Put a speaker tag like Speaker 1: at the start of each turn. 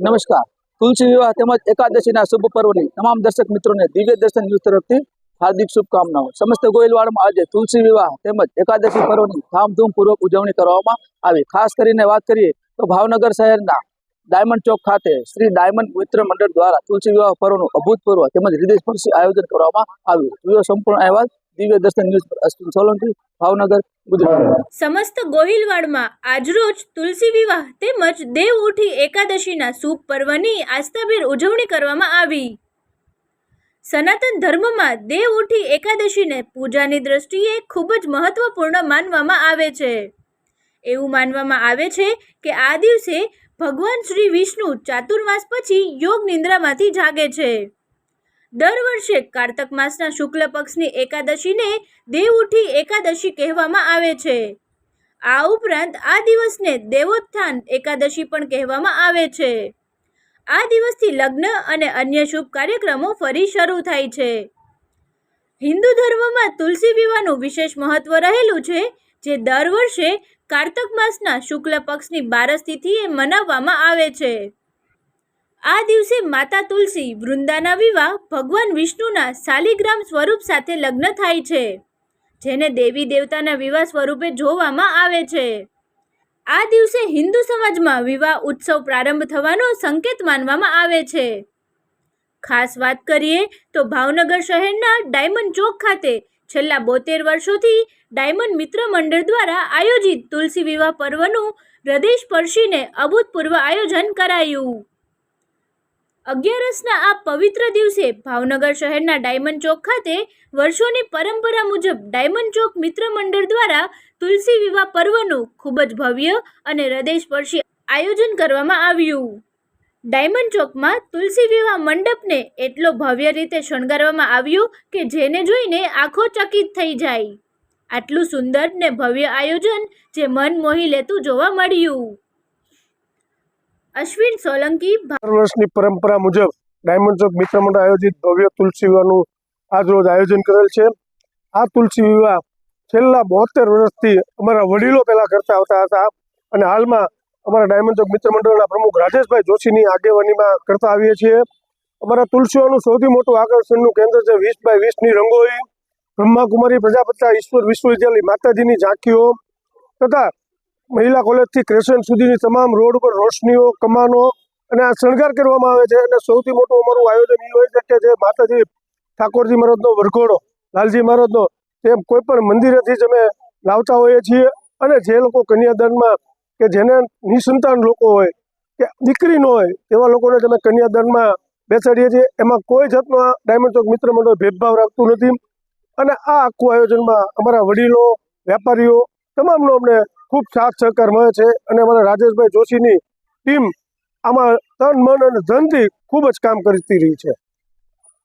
Speaker 1: નમસ્કાર. તુલસી વિવાહ તેમજ એકાદશીના શુભ પર્વની તમામ દર્શક મિત્રોને દિવ્ય દર્શન ન્યૂઝ તરફથી હાર્દિક શુભકામનાઓ. સમસ્ત ગોયલવાડમાં આજે તુલસી વિવાહ તેમજ એકાદશી પર્વની ધામધૂમપૂર્વક ઉજવણી કરવામાં આવી. ખાસ કરીને વાત કરીએ તો ભાવનગર શહેરના ડાયમંડ ચોક ખાતે શ્રી ડાયમંડ મિત્ર મંડળ દ્વારા તુલસી વિવાહ પર્વનું અભૂતપૂર્વ તેમજ હૃદયસ્પર્શી આયોજન કરવામાં આવ્યું. સંપૂર્ણ અહેવાલ
Speaker 2: સમસ્ત ગોહિલવાડમાં આજરોજ તુલસી વિવાહ તેમજ દેવ ઉઠી એકાદશીના શુભ પર્વની આસ્થાભેર ઉજવણી કરવામાં આવી. સનાતન ધર્મમાં દેવ ઉઠી એકાદશીને પૂજાની દ્રષ્ટિએ ખૂબ જ મહત્વપૂર્ણ માનવામાં આવે છે. એવું માનવામાં આવે છે કે આ દિવસે ભગવાન શ્રી વિષ્ણુ ચાતુર્માસ પછી યોગ નિંદ્રામાંથી જાગે છે. દર વર્ષે કારતક માસના શુક્લ પક્ષની એકાદશીને દેવ ઉઠી એકાદશી કહેવામાં આવે છે. આ ઉપરાંત આ દિવસને દેવોત્થાન એકાદશી પણ કહેવામાં આવે છે. આ દિવસથી લગ્ન અને અન્ય શુભ કાર્યક્રમો ફરી શરૂ થાય છે. હિન્દુ ધર્મમાં તુલસી વિવાહનું વિશેષ મહત્વ રહેલું છે, જે દર વર્ષે કારતક માસના શુક્લ પક્ષની બારસ તિથિએ મનાવવામાં આવે છે. આ દિવસે માતા તુલસી વૃંદાના વિવાહ ભગવાન વિષ્ણુના શાલિગ્રામ સ્વરૂપ સાથે લગ્ન થાય છે, જેને દેવી દેવતાના વિવાહ સ્વરૂપે જોવામાં આવે છે. આ દિવસે હિન્દુ સમાજમાં વિવાહ ઉત્સવ પ્રારંભ થવાનો સંકેત માનવામાં આવે છે. ખાસ વાત કરીએ તો ભાવનગર શહેરના ડાયમંડ ચોક ખાતે છેલ્લા બોતેર વર્ષોથી ડાયમંડ મિત્ર મંડળ દ્વારા આયોજિત તુલસી વિવાહ પર્વનું હૃદયસ્પર્શીને અભૂતપૂર્વ આયોજન કરાયું. અગિયારસના આ પવિત્ર દિવસે ભાવનગર શહેરના ડાયમંડ ચોક ખાતે વર્ષોની પરંપરા મુજબ ડાયમંડ ચોક મિત્ર મંડળ દ્વારા તુલસી વિવાહ પર્વનું ખૂબ જ ભવ્ય અને હૃદયસ્પર્શી આયોજન કરવામાં આવ્યું. ડાયમંડ ચોકમાં તુલસી વિવાહ મંડપને એટલો ભવ્ય રીતે શણગારવામાં આવ્યો કે જેને જોઈને આંખો ચકિત થઈ જાય. આટલું સુંદર ને ભવ્ય આયોજન જે મન મોહી લેતું જોવા મળ્યું. અશ્વિન સોલંકી
Speaker 3: દર વર્ષની પરંપરા મુજબ ડાયમંડ ચોક મિત્ર મંડળ આયોજિત ભવ્ય તુલસી વિવાહનું આજ રોજ આયોજન કરેલ છે. આ તુલસી વિવાહ છેલ્લા બોતેર વર્ષથી અમારા વડીલો પહેલાં કરતા આવતા હતા અને હાલમાં અમારા ડાયમંડ ચોક મિત્ર મંડળના પ્રમુખ રાજેશભાઈ જોશીની આગેવાનીમાં કરતા આવીએ છીએ. અમારા તુલસીઓનું સૌથી મોટું આકર્ષણનું કેન્દ્ર છે વીસ બાય વીસની રંગોળી. બ્રહ્માકુમારી પ્રજાપતા ઈશ્વર વિશ્વવિદ્યાલય માતાજીની ઝાંખીઓ તથા મહિલા કોલેજથી ક્રેશન સુધીની તમામ રોડ ઉપર રોશનીઓ, કમાનો અને આ શણગાર કરવામાં આવે છે અને સૌથી મોટું અમારું આયોજન એ હોય છે કે જે માતાજી ઠાકોરજી મહારાજનો વરઘોડો, લાલજી મહારાજનો, તેમ કોઈ પણ મંદિરેથી જ અમે લાવતા હોઈએ છીએ અને જે લોકો કન્યાદાનમાં કે જેને નિસંતાન લોકો હોય કે દીકરી ન હોય તેવા લોકોને જ અમે કન્યાદાનમાં બેસાડીએ છીએ. એમાં કોઈ જાતનો આ ડાયમંડ ચોક મિત્ર મંડળ ભેદભાવ રાખતું નથી. અને આ આખું આયોજનમાં અમારા વડીલો, વેપારીઓ તમામનો અમને ખૂબ સાથ સહકાર મળે છે અને અમારા રાજેશભાઈ જોશીની ટીમ આમાં તન, મન અને ધનથી ખૂબ જ કામ કરતી રહી છે.